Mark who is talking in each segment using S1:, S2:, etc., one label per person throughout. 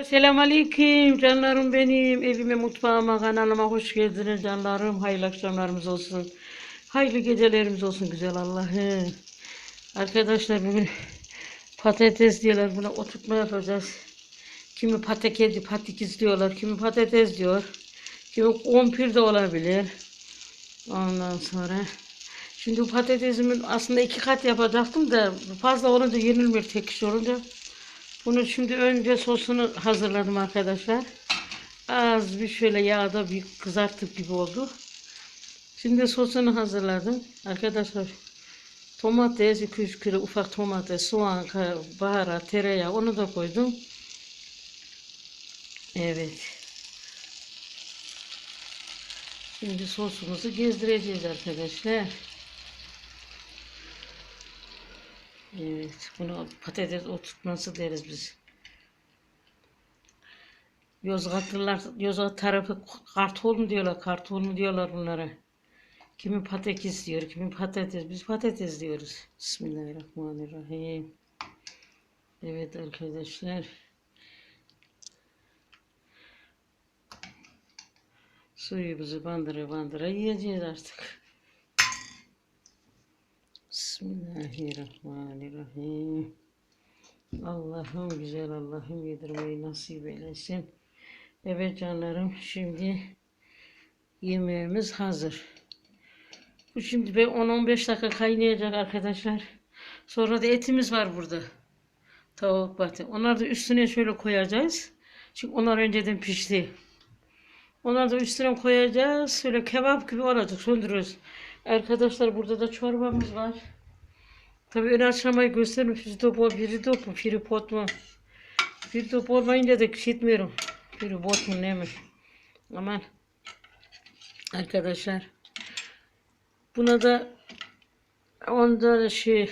S1: Selamünaleyküm canlarım benim. Evime, mutfağıma, kanalıma hoş geldiniz canlarım. Hayırlı akşamlarımız olsun. Hayırlı gecelerimiz olsun güzel Allah'ım. Arkadaşlar bugün patates diyorlar. Buna oturtma yapacağız. Kimi patakedi, patikiz diyorlar. Kimi patates diyor. Kimi kumpir de olabilir. Ondan sonra Şimdi patatesimin aslında iki kat yapacaktım da fazla olunca yenilmiyor tek kişi olunca. Bunu şimdi önce sosunu hazırladım arkadaşlar. Az bir şöyle yağda bir kızarttık gibi oldu. Şimdi sosunu hazırladım. Arkadaşlar domates, 200 kilo ufak domates, soğan, baharat, tereyağı onu da koydum. Evet. Şimdi sosumuzu gezdireceğiz arkadaşlar. Evet, bunu patates oturtması deriz biz. Yozgatlılar, Yozgat tarafı kartol mu diyorlar, kartol mu diyorlar bunlara. Kimi patates diyor, kimi patates. Biz patates diyoruz. Bismillahirrahmanirrahim. Evet arkadaşlar. Suyumuzu bandıra bandıra yiyeceğiz artık. Bismillahirrahmanirrahim. Allah'ım güzel Allah'ım yedirmeyi nasip eylesin. Evet canlarım şimdi yemeğimiz hazır. Bu şimdi bir 10-15 dakika kaynayacak arkadaşlar. Sonra da etimiz var burada. Tavuk batı. Onları da üstüne şöyle koyacağız. Çünkü onlar önceden pişti. Onları da üstüne koyacağız. Şöyle kebap gibi olacak. Söndürürüz. Arkadaşlar burada da çorbamız var. Tabii ön aşamayı göstermiyor. Firi bu, biri top mu, biri pot mu? Biri top olmayınca da işitmiyorum. Biri bot mu ne mi? Aman. Arkadaşlar. Buna da onda da şey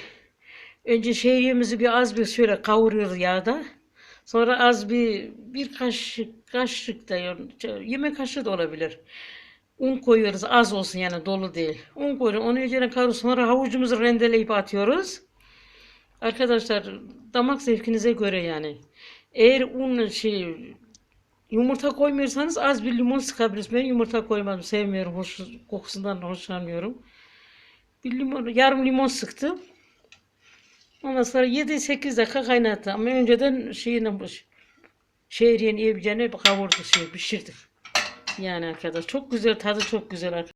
S1: önce şehriyemizi bir az bir şöyle kavuruyoruz yağda. Sonra az bir bir kaşık kaşık da yemek kaşığı da olabilir. Un koyuyoruz az olsun yani dolu değil. Un koyuyoruz onu üzerine. Sonra havucumuzu rendeleyip atıyoruz. Arkadaşlar damak zevkinize göre yani. Eğer un şey yumurta koymuyorsanız az bir limon sıkabilirsiniz. Ben yumurta koymadım. Sevmiyorum. Hoş, kokusundan hoşlanmıyorum. Bir limon, yarım limon sıktım. Ondan sonra 7-8 dakika kaynattım. Ama önceden şeyini şehriyen iyicene kavurduk şey pişirdik. Yani arkadaş çok güzel tadı çok güzel arkadaşlar.